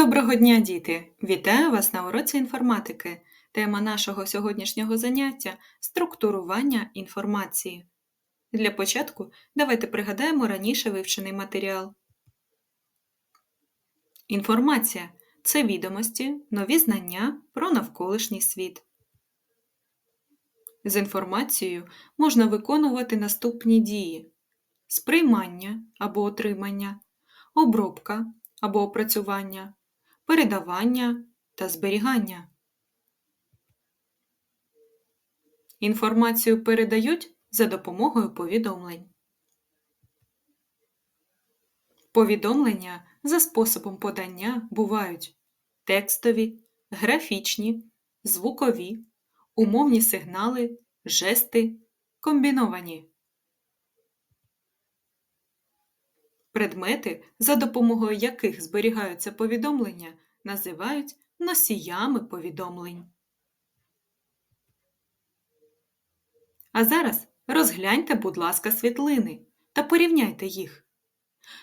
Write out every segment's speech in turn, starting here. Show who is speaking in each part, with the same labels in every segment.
Speaker 1: Доброго дня, діти! Вітаю вас на уроці інформатики. Тема нашого сьогоднішнього заняття структурування інформації. Для початку давайте пригадаємо раніше вивчений матеріал. Інформація це відомості, нові знання про навколишній світ. З інформацією можна виконувати наступні дії: сприймання або отримання, обробка або опрацювання, передавання та зберігання. Інформацію передають за допомогою повідомлень. Повідомлення за способом подання бувають текстові, графічні, звукові, умовні сигнали, жести, комбіновані. Предмети, за допомогою яких зберігаються повідомлення, називають носіями повідомлень. А зараз розгляньте, будь ласка, світлини та порівняйте їх.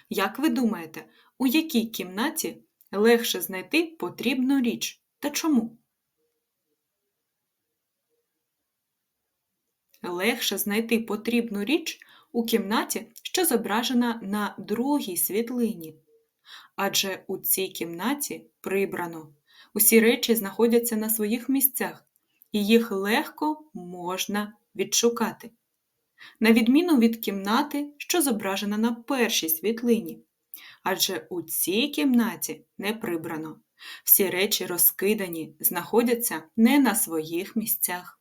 Speaker 1: Як ви думаєте, у якій кімнаті легше знайти потрібну річ та чому? Легше знайти потрібну річ у кімнаті, що зображена на другій світлині. Адже у цій кімнаті прибрано. Усі речі знаходяться на своїх місцях, і їх легко можна відшукати. На відміну від кімнати, що зображена на першій світлині. Адже у цій кімнаті не прибрано. Всі речі розкидані, знаходяться не на своїх місцях.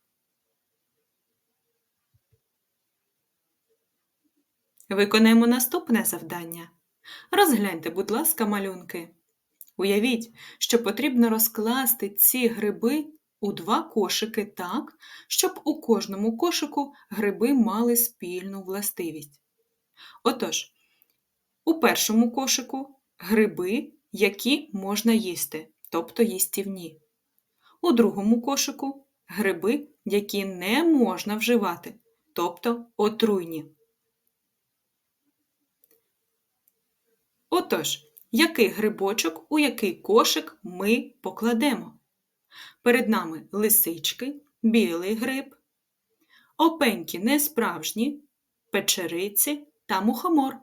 Speaker 1: Виконаємо наступне завдання. Розгляньте, будь ласка, малюнки. Уявіть, що потрібно розкласти ці гриби у два кошики так, щоб у кожному кошику гриби мали спільну властивість. Отож, у першому кошику гриби, які можна їсти, тобто їстівні. У другому кошику гриби, які не можна вживати, тобто отруйні. Отож, який грибочок у який кошик ми покладемо? Перед нами лисички, білий гриб, опенькі несправжні, печериці та мухомор.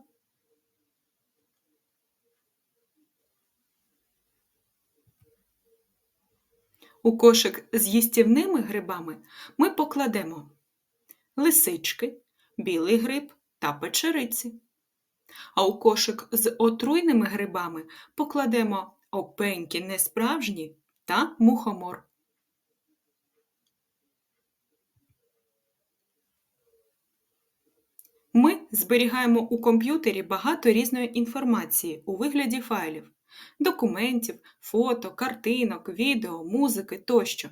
Speaker 1: У кошик з їстівними грибами ми покладемо лисички, білий гриб та печериці а у кошик з отруйними грибами покладемо опеньки несправжні та мухомор. Ми зберігаємо у комп'ютері багато різної інформації у вигляді файлів, документів, фото, картинок, відео, музики тощо.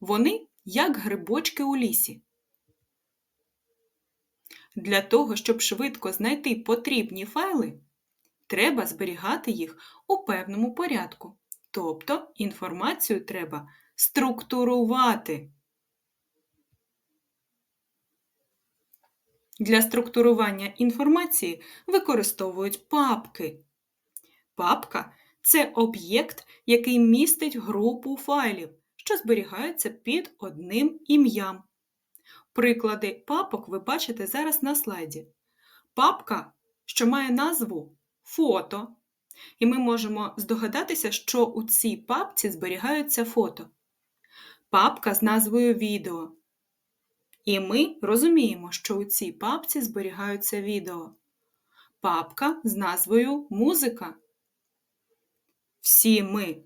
Speaker 1: Вони як грибочки у лісі. Для того, щоб швидко знайти потрібні файли, треба зберігати їх у певному порядку. Тобто інформацію треба структурувати. Для структурування інформації використовують папки. Папка це об'єкт, який містить групу файлів, що зберігаються під одним ім'ям. Приклади папок ви бачите зараз на слайді. Папка, що має назву фото. І ми можемо здогадатися, що у цій папці зберігаються фото. Папка з назвою відео. І ми розуміємо, що у цій папці зберігаються відео. Папка з назвою музика. Всі ми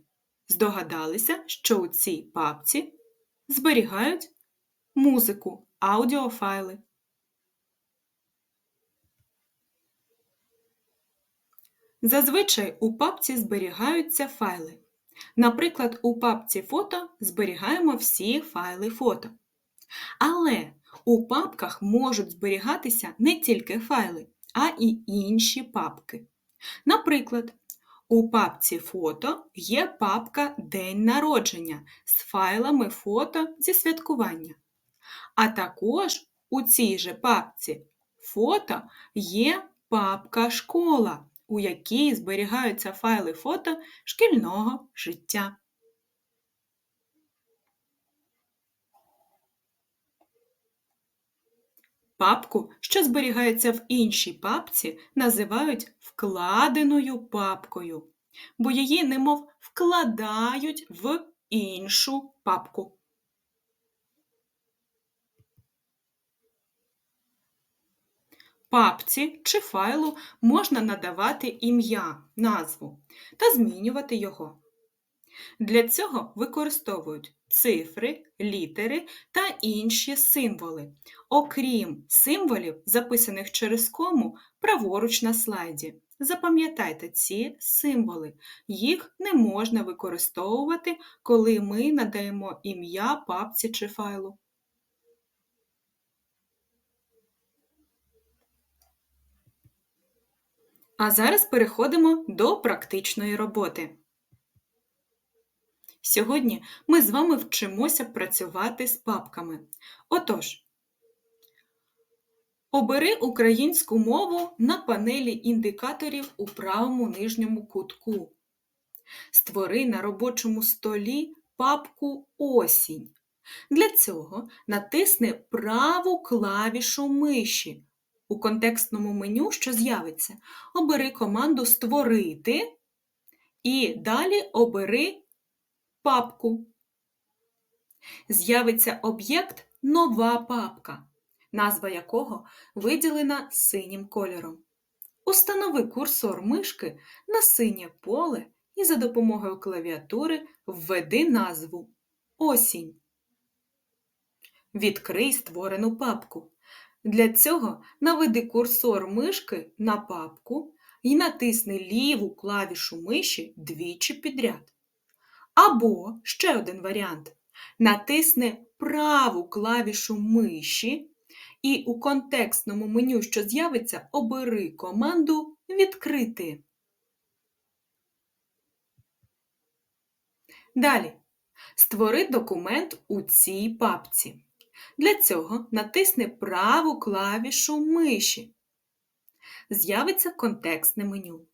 Speaker 1: здогадалися, що у цій папці зберігають музику аудіофайли. Зазвичай у папці зберігаються файли. Наприклад, у папці фото зберігаємо всі файли фото. Але у папках можуть зберігатися не тільки файли, а і інші папки. Наприклад, у папці фото є папка День народження з файлами фото зі святкування. А також у цій же папці фото є папка школа у якій зберігаються файли фото шкільного життя. Папку, що зберігається в іншій папці, називають вкладеною папкою, бо її немов вкладають в іншу папку. Папці чи файлу можна надавати ім'я, назву та змінювати його. Для цього використовують цифри, літери та інші символи, окрім символів, записаних через кому праворуч на слайді. Запам'ятайте ці символи. Їх не можна використовувати, коли ми надаємо ім'я папці чи файлу. А зараз переходимо до практичної роботи. Сьогодні ми з вами вчимося працювати з папками. Отож, обери українську мову на панелі індикаторів у правому нижньому кутку. Створи на робочому столі папку Осінь. Для цього натисни праву клавішу миші. У контекстному меню, що з'явиться, обери команду Створити і далі обери папку. З'явиться об'єкт Нова папка, назва якого виділена синім кольором. Установи курсор мишки на синє поле і за допомогою клавіатури введи назву Осінь. Відкрий створену папку. Для цього наведи курсор мишки на папку і натисни ліву клавішу миші двічі підряд. Або ще один варіант. Натисни праву клавішу миші і у контекстному меню, що з'явиться, обери команду Відкрити. Далі. Створи документ у цій папці. Для цього натисни праву клавішу миші. З'явиться контекстне меню.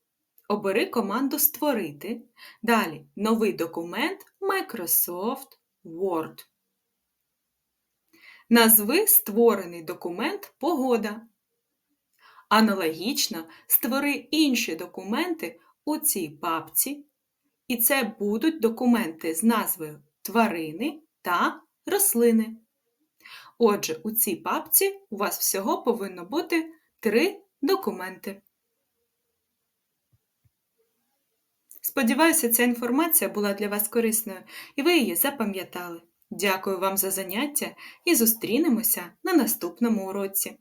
Speaker 1: Обери команду Створити. Далі новий документ Microsoft Word. Назви створений документ Погода. Аналогічно створи інші документи у цій папці. І це будуть документи з назвою тварини та рослини. Отже, у цій папці у вас всього повинно бути три документи. Сподіваюся, ця інформація була для вас корисною і ви її запам'ятали. Дякую вам за заняття і зустрінемося на наступному уроці.